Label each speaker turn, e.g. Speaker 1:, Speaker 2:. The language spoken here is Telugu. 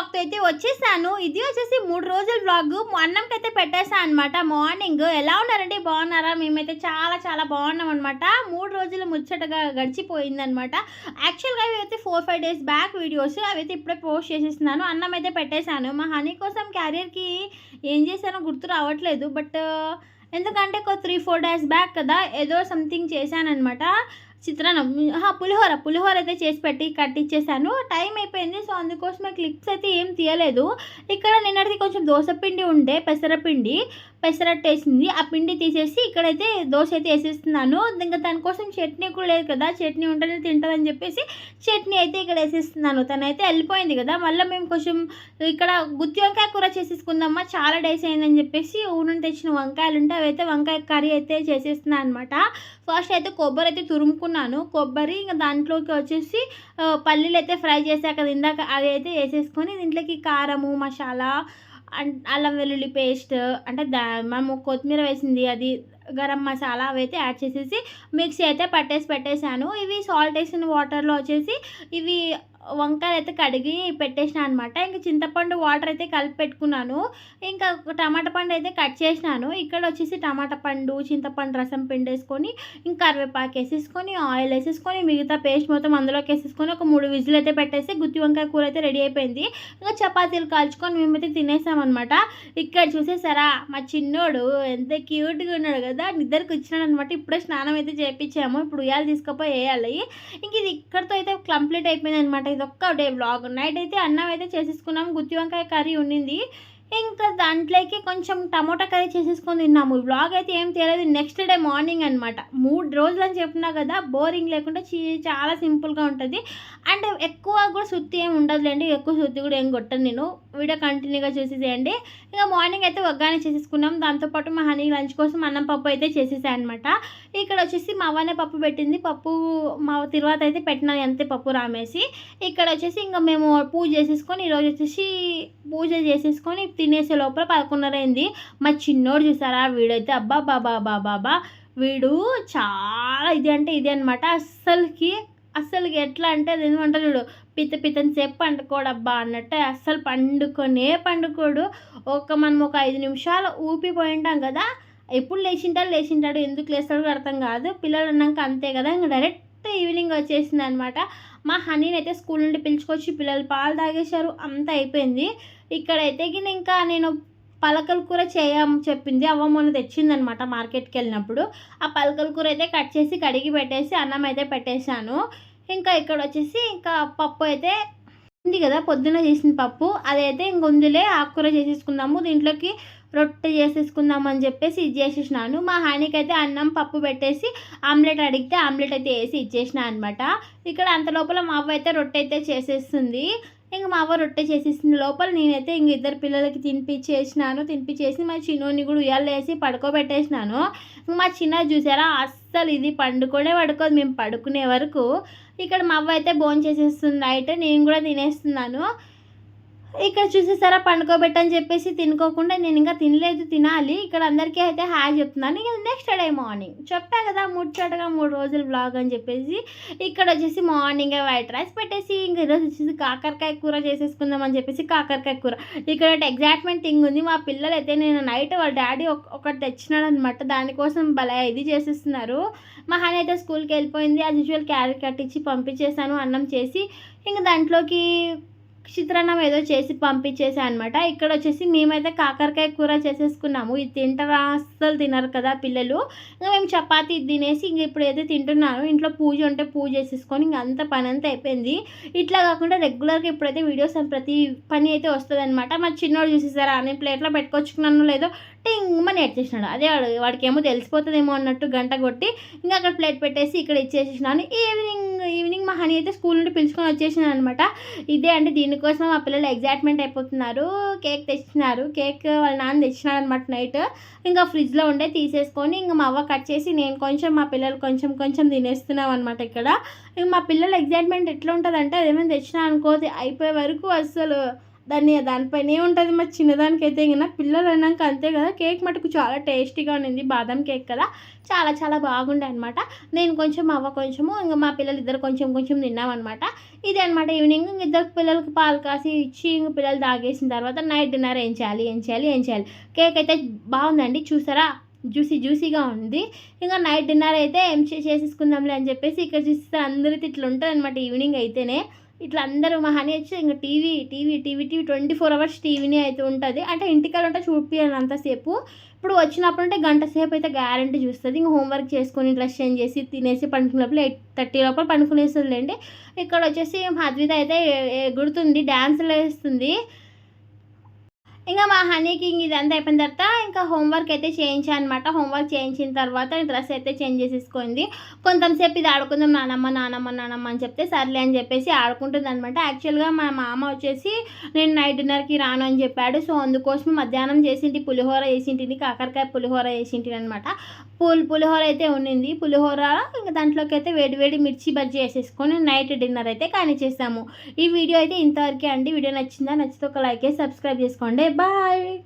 Speaker 1: బ్లాగ్తో అయితే వచ్చేసాను. ఇది వచ్చేసి మూడు రోజుల బ్లాగ్ అన్నంకి అయితే పెట్టేసాను అనమాట మార్నింగ్. ఎలా ఉన్నారండి? బాగున్నారా? మేమైతే చాలా చాలా బాగున్నాం అనమాట మూడు రోజులు ముచ్చటగా గడిచిపోయింది అనమాట యాక్చువల్గా అవి అయితే four five days back videos అవి అయితే ఇప్పుడే పోస్ట్ చేసేస్తున్నాను. అన్నం అయితే పెట్టేశాను. మా హనీ కోసం క్యారియర్కి ఏం చేశానో గుర్తు రావట్లేదు. బట్ ఎందుకంటే ఒక త్రీ ఫోర్ డేస్ బ్యాక్ కదా ఏదో సంథింగ్ చేశానమాట చిత్రాన్నం పులిహోర పులిహోర అయితే చేసి పెట్టి కట్టించేసాను టైం అయిపోయింది సో అందుకోసమే క్లిప్స్ అయితే ఏం తీయలేదు. ఇక్కడ నిన్నటిది కొంచెం దోశ పిండి ఉండే పెసరపిండి పెసరట్టు వేసింది ఆ పిండి తీసేసి ఇక్కడైతే దోశ అయితే వేసేస్తున్నాను. ఇంకా దానికోసం చట్నీ కూడా లేదు కదా చట్నీ ఉంటేనే తింటుందని చెప్పేసి చట్నీ అయితే ఇక్కడ వేసేస్తున్నాను. తనైతే వెళ్ళిపోయింది కదా మళ్ళీ మేము కొంచెం ఇక్కడ గుత్తి వంకాయ కూర చేసేసుకుందామా చాలా డేస్ అయిందని చెప్పేసి ఊరు తెచ్చిన వంకాయలు ఉంటే అవి అయితే వంకాయ కర్రీ అయితే చేసేస్తున్నాను అనమాట ఫస్ట్ అయితే కొబ్బరి అయితే తురుముకున్నాను కొబ్బరి ఇంకా దాంట్లోకి వచ్చేసి పల్లీలు అయితే ఫ్రై చేశాక కదా ఇందాక అది అయితే వేసేసుకొని దీంట్లోకి కారము మసాలా అండ్ అల్లం వెల్లుల్లి పేస్ట్ అంటే దా మనము కొత్తిమీర వేసింది అది గరం మసాలా అవైతే యాడ్ చేసేసి మిక్సీ అయితే పట్టేసి పెట్టేశాను. ఇవి సాల్ట్ వేసిన వాటర్లో వచ్చేసి ఇవి వంకాయలు అయితే కడిగి పెట్టేసిన అనమాట ఇంకా చింతపండు వాటర్ అయితే కలిపి పెట్టుకున్నాను. ఇంకా టమాటా పండు అయితే కట్ చేసినాను. ఇక్కడ వచ్చేసి టమాటా పండు చింతపండు రసం పిండేసుకొని ఇంకా కరివేపాకు వేసేసుకొని ఆయిల్ వేసేసుకొని మిగతా పేస్ట్ మొత్తం అందులోకి వేసేసుకొని ఒక మూడు విజిల్ అయితే పెట్టేసి గుత్తి వంకాయ కూర అయితే రెడీ అయిపోయింది. ఇంకా చపాతీలు కాల్చుకొని మేమైతే తినేసామన్నమాట ఇక్కడ చూసేసారా మా చిన్నోడు ఎంత క్యూట్గా ఉన్నాడు కదా నిద్రకు వచ్చినాడు అనమాట ఇప్పుడే స్నానం అయితే చేయించాము ఇప్పుడు ఉయ్యాలు తీసుకుపోయి వేయాలి. ఇంక ఇది ఇక్కడితో అయితే కంప్లీట్ అయిపోయింది అనమాట ఇది ఒక్క డే బ్లాగ్ నైట్ అయితే అన్నం అయితే చేసేసుకున్నాం. గుత్తి వంకాయ కర్రీ ఉండింది. ఇంకా దాంట్లోకి కొంచెం టమోటా కర్రీ చేసేసుకొని తిన్నాము. వ్లాగ్ అయితే ఏం తెలియదు నెక్స్ట్ డే మార్నింగ్ అనమాట మూడు రోజులు అని చెప్పినా కదా బోరింగ్ లేకుండా చీ- చాలా సింపుల్గా ఉంటుంది. అండ్ ఎక్కువ కూడా సుత్తి ఏం ఉండదులేండి. ఎక్కువ సుత్తి కూడా ఏం కొట్టను నేను. వీడియో కంటిన్యూగా చూసేసేయండి. ఇంకా మార్నింగ్ అయితే ఒగ్గానే చేసేసుకున్నాం. దాంతోపాటు మా హనీ లంచ్ కోసం అన్నం పప్పు అయితే చేసేసాయి అనమాట ఇక్కడ వచ్చేసి మా అవ్వనే పప్పు పెట్టింది. పప్పు మా తర్వాత అయితే పెట్టినాను అంతే పప్పు రామేసి. ఇక్కడ వచ్చేసి ఇంకా మేము పూజ చేసేసుకొని ఈరోజు వచ్చేసి పూజ చేసేసుకొని తినేసే లోపల పదకొండున్నర అయింది మా చిన్నోడు చూసారా? వీడైతే అబ్బా బాబా బాబా బాబా వీడు చాలా ఇది అంటే ఇది అనమాట అస్సలకి అస్సలు ఎట్లా అంటే అది ఏమంటారు చూడు పిత పితని సేపు పండుకోడబ్బా అన్నట్టు అస్సలు పండుకొనే పండుకోడు. ఒక మనం ఒక ఐదు నిమిషాలు ఊపిపోయింటాం కదా ఎప్పుడు లేచింటాడు లేచింటాడు ఎందుకు లేస్తాడో అర్థం కాదు. పిల్లలు ఉన్నాక అంతే కదా ఇంకా డైరెక్ట్ ఈవినింగ్ వచ్చేసింది అనమాట మా హనీని అయితే స్కూల్ నుండి పిలుచుకొచ్చి పిల్లలు పాలు తాగేశారు అంతా అయిపోయింది. ఇక్కడైతే ఇంకా నేను పలకల కూర చేయమని చెప్పింది. అవ్వ మొన్న తెచ్చిందనమాట మార్కెట్కి వెళ్ళినప్పుడు ఆ పలకల కూర అయితే కట్ చేసి కడిగి పెట్టేసి అన్నం అయితే పెట్టేశాను. ఇంకా ఇక్కడ వచ్చేసి ఇంకా పప్పు అయితే ఉంది కదా పొద్దున చేసిన పప్పు. అదైతే ఇంక ఉందిలే ఆకుకూర చేసేసుకుందాము. దీంట్లోకి రొట్టె చేసేసుకుందాం అని చెప్పేసి ఇది చేసేసినాను. మా హానికి అయితే అన్నం పప్పు పెట్టేసి ఆమ్లెట్ అడిగితే ఆమ్లెట్ అయితే వేసి ఇచ్చేసిన అనమాట ఇక్కడ అంత లోపల మా అవ్వ అయితే రొట్టె అయితే చేసేస్తుంది. ఇంక మా అవ్వ రొట్టె చేసేసిన లోపల నేనైతే ఇంక ఇద్దరు పిల్లలకి తినిపించేసినాను తినిపించేసి మా చిన్నోని కూడా ఉయ్యాలు వేసి పడుకోబెట్టేసినాను. ఇంక మా చిన్న చూసారా అస్సలు ఇది పండుకొనే పడుకోదు. మేము పడుకునే వరకు ఇక్కడ మా అవ్వ అయితే భోజనం చేసేస్తుంది నైట్. నేను కూడా తినేస్తున్నాను. ఇక్కడ చూసేసారా పండుకోబెట్టని చెప్పేసి తినుకోకుండా నేను ఇంకా తినలేదు తినాలి. ఇక్కడ అందరికీ అయితే హాయ్ చెప్తున్నాను. ఇక నెక్స్ట్ డే మార్నింగ్ చెప్పా కదా ముచ్చటగా మూడు రోజులు బ్లాగ్ అని చెప్పేసి. ఇక్కడ వచ్చేసి మార్నింగ్ వైట్ రైస్ పెట్టేసి ఇంకా ఈరోజు వచ్చేసి కాకరకాయ కూర చేసేసుకుందాం అని చెప్పేసి కాకరకాయ కూర. ఇక్కడ ఎగ్జాక్ట్మెంట్ థింగ్ ఉంది. మా పిల్లలు అయితే నేను నైట్ వాళ్ళ డాడీ ఒకటి తెచ్చినాడు అనమాట దానికోసం భలే ఇది చేసేస్తున్నారు. మా హాని అయితే స్కూల్కి వెళ్ళిపోయింది. యాజ్ యూజువల్ క్యారెట్ కట్టించి పంపించేసాను అన్నం చేసి. ఇంకా దాంట్లోకి చిత్రాన్నం ఏదో చేసి పంపించేసా అనమాట ఇక్కడ వచ్చేసి మేమైతే కాకరకాయ కూర చేసేసుకున్నాము. ఇది తింటారా? అస్సలు తినరు కదా పిల్లలు. ఇంకా మేము చపాతి తినేసి ఇంక ఇప్పుడు అయితే తింటున్నాను. ఇంట్లో పూజ ఉంటే పూజ చేసేసుకొని ఇంక అంత పని అంతా అయిపోయింది. ఇట్లా కాకుండా రెగ్యులర్గా ఇప్పుడైతే వీడియోస్ ప్రతి పని అయితే వస్తుంది అనమాట మా చిన్నోడు చూసేసారా? నేను ప్లేట్లో పెట్టుకొచ్చుకున్నాను లేదో టింగ్మని ఎడ్చేసినాడు అదే వాడు వాడికి ఏమో తెలిసిపోతుందేమో అన్నట్టు గంట కొట్టి ఇంకా అక్కడ ప్లేట్ పెట్టేసి ఇక్కడ ఇచ్చేసేసినాను. ఈవినింగ్ ఈవినింగ్ మా హనీ అయితే స్కూల్ నుండి పిలుచుకొని వచ్చేసినాను అనమాట ఇదే అంటే దీనికోసం మా పిల్లలు ఎగ్జైట్మెంట్ అయిపోతున్నారు. కేక్ తెచ్చినారు. కేక్ వాళ్ళ నాన్న తెచ్చినాడు అనమాట నైట్. ఇంకా ఫ్రిడ్జ్లో ఉండే తీసేసుకొని ఇంకా మా అవ్వ కట్ చేసి నేను కొంచెం మా పిల్లలు కొంచెం కొంచెం తినేస్తున్నాం అనమాట ఇక్కడ. ఇంక మా పిల్లల ఎగ్జైట్మెంట్ ఎట్లా ఉంటుందంటే అదేమైనా తెచ్చినా అనుకోతే అయిపోయే వరకు అసలు దాన్ని దానిపైనే ఉంటుంది. మా చిన్నదానికి అయితే ఇంకా పిల్లలు అన్నాక అంతే కదా కేక్ మటుకు చాలా టేస్టీగా ఉండింది బాదం కేక్ కదా. చాలా చాలా బాగుండే అనమాట నేను కొంచెం అవ్వ కొంచెము ఇంకా మా పిల్లలు ఇద్దరు కొంచెం కొంచెం తిన్నామన్నమాట ఇది అనమాట ఈవినింగ్ ఇద్దరు పిల్లలకి పాలు కాసి ఇచ్చి ఇంక పిల్లలు తాగేసిన తర్వాత నైట్ డిన్నర్ ఏం చేయాలి ఏం చేయాలి ఏం చేయాలి. కేక్ అయితే బాగుందండి చూసారా? జ్యూసీ జ్యూసీగా ఉంది. ఇంకా నైట్ డిన్నర్ అయితే ఏం చే- చేసేసుకుందాంలే అని చెప్పేసి ఇక్కడ చూస్తే అందరితో ఇట్లా ఉంటుంది అనమాట ఈవినింగ్ అయితేనే. ఇట్లా అందరూ మా హనీ వచ్చి ఇంకా TV TV TV TV twenty four hours టీవీనే అయితే ఉంటుంది. అంటే ఇంటికాడ ఉంటే చూపియాలి అంతసేపు ఇప్పుడు వచ్చినప్పుడు అంటే గంట సేపు అయితే గ్యారంటీ చూస్తుంది. ఇంకా హోంవర్క్ చేసుకొని డ్రెస్ చేంజ్ చేసి తినేసి పండుకునేప్పుడు ఎయిట్ థర్టీ లోపల పండుకునేస్తుందిలేండి. ఇక్కడ వచ్చేసి అద్విత అయితే ఎగురుతుంది డ్యాన్సులు వేస్తుంది ఇంకా మా హనీకి ఇదంతా అయిపోయిన తర్వాత ఇంకా హోంవర్క్ అయితే చేయించాను అనమాట హోంవర్క్ చేయించిన తర్వాత డ్రెస్ అయితే చేంజ్ చేసేసుకుంది. కొంతసేపు ఇది ఆడుకుందాం నానమ్మ నానమ్మ నానమ్మ అని చెప్తే సర్లే అని చెప్పేసి ఆడుకుంటుంది అనమాట యాక్చువల్గా మా మామ వచ్చేసి నేను నైట్ డిన్నర్కి రాను అని చెప్పాడు. సో అందుకోసం మధ్యాహ్నం చేసింటి పులిహోర వేసింటిని కాకరకాయ పులిహోర వేసింటిని అనమాట పూల్ పులిహోర అయితే ఉండింది పులిహోర ఇంకా దాంట్లోకి అయితే వేడి వేడి మిర్చి బజ్జీ వేసేసుకొని నైట్ డిన్నర్ అయితే కానీ చేసాము ఈ వీడియో అయితే ఇంతవరకే అండి. వీడియో నచ్చిందా? నచ్చితే ఒక లైక్ సబ్స్క్రైబ్ చేసుకోండి. bye!